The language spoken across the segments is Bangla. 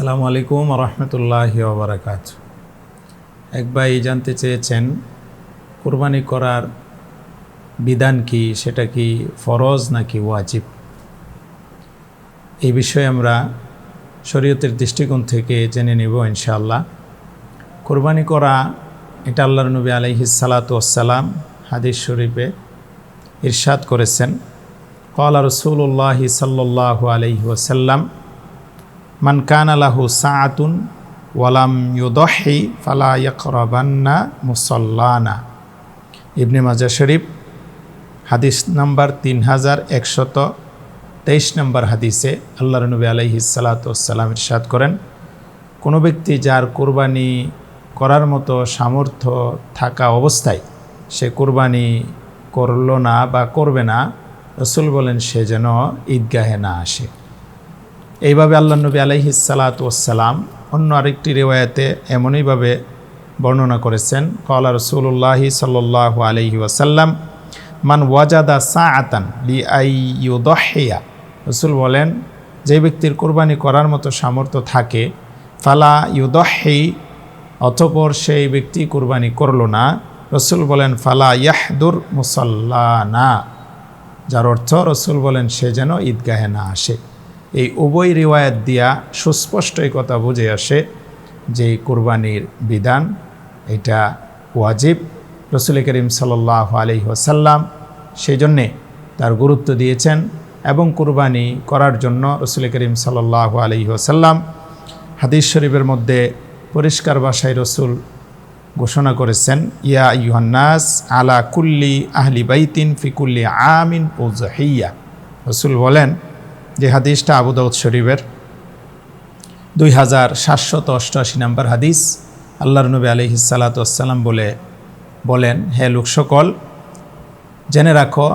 আসসালামু আলাইকুম রহমতুল্লাহ ওবরাকাত। এক ভাই জানতে চেয়েছেন, কোরবানি করার বিধান কি, সেটা কি ফরজ নাকি ওয়াজিব? এই বিষয়ে আমরা শরীয়তের দৃষ্টিকোণ থেকে জেনে নেব ইনশাআল্লাহ। কোরবানি করা, এটা আল্লাহর নবী আলহি সালাতাম হাদিস শরীফে ইরশাদ করেছেন। কলা রসুল্লাহি সাল্লাহ আলহি ওসাল্লাম মান কানা লাহু সাআতুন ওয়ালাম ইউদহি ফালা ইয়াকরাবান্না মুসল্লানা। ইবনে মাজা শরীফ, হাদিস নাম্বার তিন হাজার একশত তেইশ নম্বর হাদিসে আল্লাহ নবী আলহি সালাতাম ইরশাদ করেন, কোনো ব্যক্তি যার কোরবানি করার মতো সামর্থ্য থাকা অবস্থায় সে কোরবানি করল না বা করবে না, রসুল বলেন সে যেন ঈদগাহে না আসে। এইভাবে আল্লাহ নবী আলহি সালাতাম অন্য আরেকটি রেওয়ায়তে এমনইভাবে বর্ণনা করেছেন কলা রসুল্লাহি সাল্লাহ আলহি ওয়াসাল্লাম, মান ওয়াজাদা সা আতান লি আই ইউদহিয়া। রসুল বলেন, যে ব্যক্তির কোরবানি করার মতো সামর্থ্য থাকে, ফালা ইউদহি অথপর সেই ব্যক্তি কোরবানি করল না। রসুল বলেন, ফালা ইয়াহদুর মুসল্লানা। যার অর্থ, রসুল বলেন, সে যেন ঈদগাহে না আসে। এই উভয় রিওয়ায়ত দিয়া সুস্পষ্ট এই কথা বুঝে আসে যে কোরবানির বিধান, এটা ওয়াজিব। রসুল করিম সাল্লাহ আলহি ওসাল্লাম সেই জন্যে তার গুরুত্ব দিয়েছেন এবং কোরবানি করার জন্য রসুল করিম সাল্লাহ আলহি ওসাল্লাম হাদিস শরীফের মধ্যে পরিষ্কার বাসায় রসুল ঘোষণা করেছেন, ইয়া ইউহান্নাস আলা কুল্লি আহলি বাইতিন ফিকুল্লি আমিন ও জাহিয়া রসুল বলেন যে হাদিসটা আবু শরীফের, দুই হাজার সাতশত অষ্টআশি নম্বর হাদিস, আল্লাহর নবী আলহি সালাতাম বলে, বলেন, হে লোক সকল, জেনে রাখো,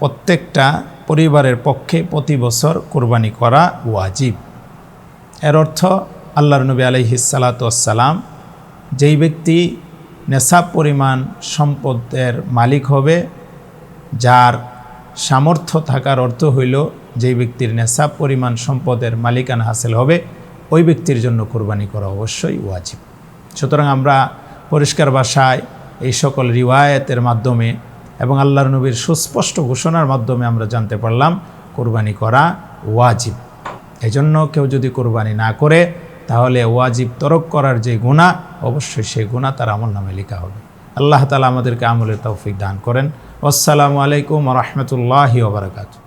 প্রত্যেকটা পরিবারের পক্ষে প্রতি বছর কোরবানি করা ওয়াজিব। এর অর্থ, আল্লাহর নবী আলহি সালাতাম যেই ব্যক্তি নেশাব পরিমাণ সম্পদের মালিক হবে, যার সামর্থ্য থাকার অর্থ হইল যেই ব্যক্তির নেশাব পরিমাণ সম্পদের মালিকানা হাসিল হবে, ওই ব্যক্তির জন্য কোরবানি করা অবশ্যই ওয়াজিব। সুতরাং আমরা পরিষ্কার ভাষায় এই সকল রিওয়ায়তের মাধ্যমে এবং আল্লাহর নবীর সুস্পষ্ট ঘোষণার মাধ্যমে আমরা জানতে পারলাম, কোরবানি করা ওয়াজিব। এজন্য কেউ যদি কোরবানি না করে, তাহলে ওয়াজিব তরক করার যে গুণা অবশ্যই সেই গুণা তার আমল নামে লেখা হবে। আল্লাহ তালা আমাদেরকে আমলের তৌফিক দান করেন। আসসালামু আলাইকুম রহমতুল্লাহি ওবরাকাতু